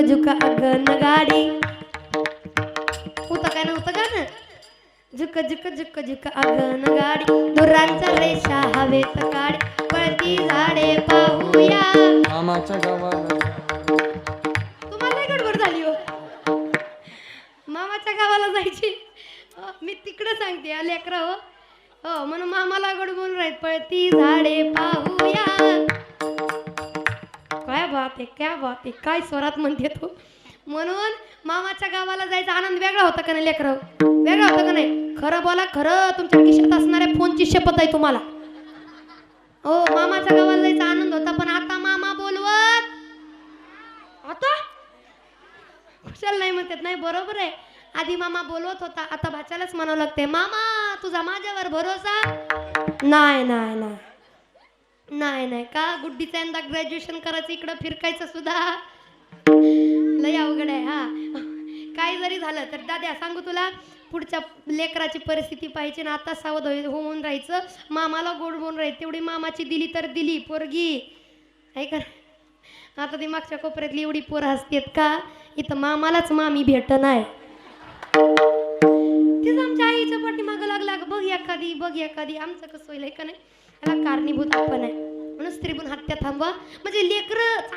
झुक अगन गाडी होतं काय नव्हतं का ना झुक झुक झुक झुक अगन गाडी दुरांच्या रेषा हवेत काढ पळती झाडे पाहूया मामाच्या गावाला तुम्हाला गडबड झाली हो मामाच्या गावाला जायची अ, मी तिकडं सांगते लेकरं हो हो म्हणून मामाला गडबडून राहत पळती झाडे पाहूया काय बात आहे काय बात आहे काय स्वरात म्हणते तो. म्हणून मामाच्या गावाला जायचा आनंद वेगळा होता का नाही लेकरं? वेगळा होता का नाही? खरं बोला खरं तुमच्या खिशात असणाऱ्या फोनची शपथ आहे तुम्हाला. हो मामाच्या गावाला जायचा आनंद होता पण आता मामा बोलवत. आता? कुशल नाही म्हणतात नाही बरोबर आहे. आधी मामा बोलवत होता आता भाच्यालाच म्हणावं लागते मामा तुझा माझ्यावर भरोसा? नाही नाही नाही. नाही नाही. का गुड्डीचा यंदा ग्रॅज्युएशन करायचं इकडं फिरकायचं सुद्धा? लय अवघड आहे हा. काय जरी झालं तर दाद्या सांगू तुला पुढच्या लेकराची परिस्थिती पाहिजे ना आता सावध होई- होऊन राहायचं. मामाला गोड बोलून राहायचं तेवढी मामाची दिली तर दिली पोरगी. आहे का आता ती मागच्या कोपऱ्यातली एवढी पोर असतेत का? इथं मामालाच मामी भेट नाही तीच आमच्या आईच्या पाठीमाग बघ एखादी बघ एखादी आमचं कसं होईल का नाही? याला कारणीभूत आपण आहे. म्हणून स्त्री हत्या थांबवा. म्हणजे लेकरं